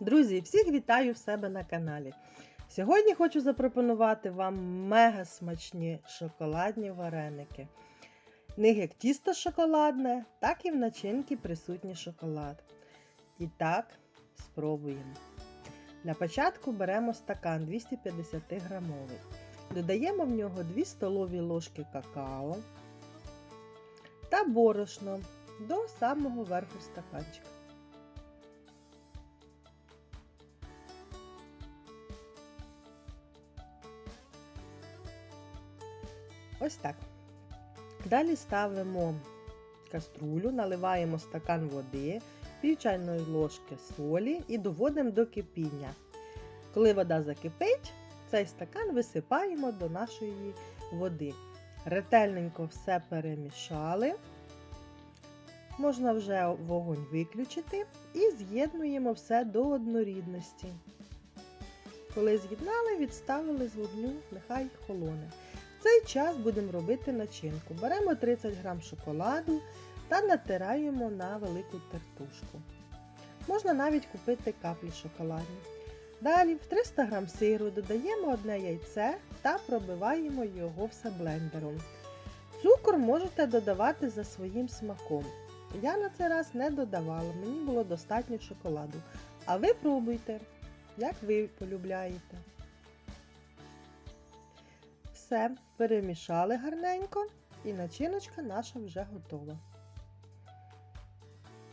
Друзі, всіх вітаю в себе на каналі. Сьогодні хочу запропонувати вам мега смачні шоколадні вареники. В них як тісто шоколадне, так і в начинці присутній шоколад. І так, спробуємо. Для початку беремо стакан 250 грамовий. Додаємо в нього 2 столові ложки какао та борошно до самого верху стаканчика. Ось так. Далі ставимо каструлю, наливаємо стакан води, пів чайної ложки солі і доводимо до кипіння. Коли вода закипить, цей стакан висипаємо до нашої води. Ретельненько все перемішали. Можна вже вогонь виключити і з'єднуємо все до однорідності. Коли з'єднали, відставили з вогню, нехай холоне. Цей час будемо робити начинку. Беремо 30 г шоколаду та натираємо на велику тертушку. Можна навіть купити каплі шоколадні. Далі в 300 г сиру додаємо одне яйце та пробиваємо його все блендером. Цукор можете додавати за своїм смаком. Я на цей раз не додавала, мені було достатньо шоколаду. А ви пробуйте, як ви полюбляєте. Все, перемішали гарненько і начиночка наша вже готова.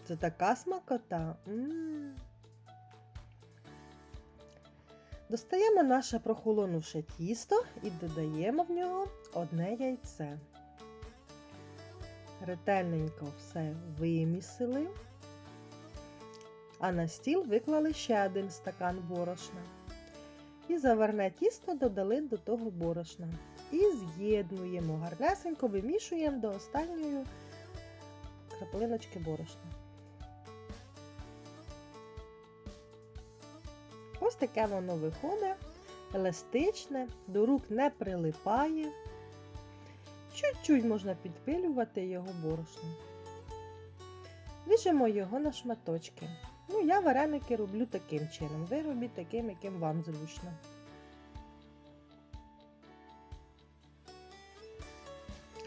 Це така смакота. М-м-м. Достаємо наше прохолонувше тісто і додаємо в нього одне яйце. Ретельненько все вимісили, а на стіл виклали ще один стакан борошна. І заварне тісто додали до того борошна. І з'єднуємо, гарнесенько вимішуємо до останньої краплиночки борошна. Ось таке воно виходить, еластичне, до рук не прилипає. Чуть-чуть можна підпилювати його борошном. Ріжемо його на шматочки. Ну, я вареники роблю таким чином. Ви робіть таким, яким вам зручно.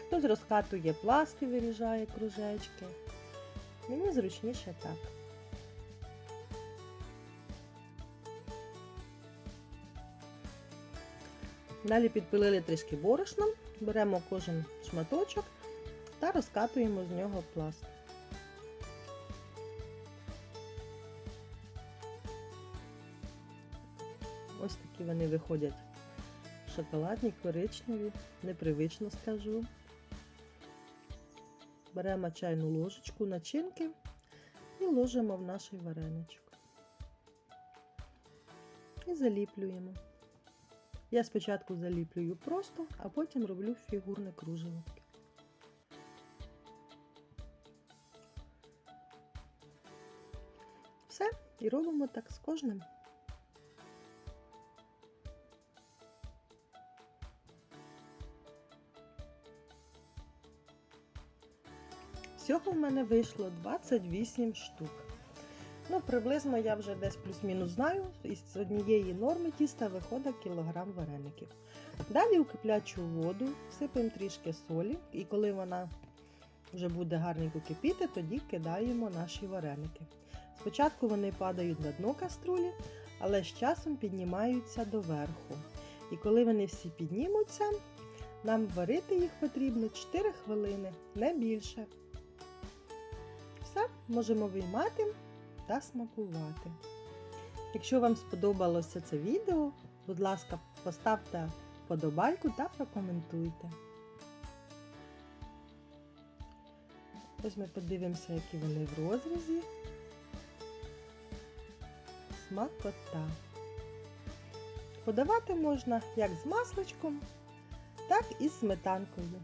Хтось розкатує пласти, виріжає кружечки. Мені зручніше так. Далі підпилили трішки борошном, беремо кожен шматочок та розкатуємо з нього пласт. Ось такі вони виходять шоколадні, коричневі, непривично скажу. Беремо чайну ложечку начинки і ложимо в наш вареничок. І заліплюємо. Я спочатку заліплюю просто, а потім роблю фігурне кружево. Все, і робимо так з кожним. Всього в мене вийшло 28 штук. Ну, приблизно я вже десь плюс-мінус знаю, із однієї норми тіста виходить кілограм вареників. Далі у киплячу воду всипаємо трішки солі, і коли вона вже буде гарненько кипіти, тоді кидаємо наші вареники. Спочатку вони падають на дно каструлі, але з часом піднімаються доверху. І коли вони всі піднімуться, нам варити їх потрібно 4 хвилини, не більше. Все, можемо виймати та смакувати. Якщо вам сподобалося це відео, будь ласка, поставте вподобайку та прокоментуйте. Ось ми подивимося, які вони в розрізі. Смакота. Подавати можна як з масличком, так і з сметанкою.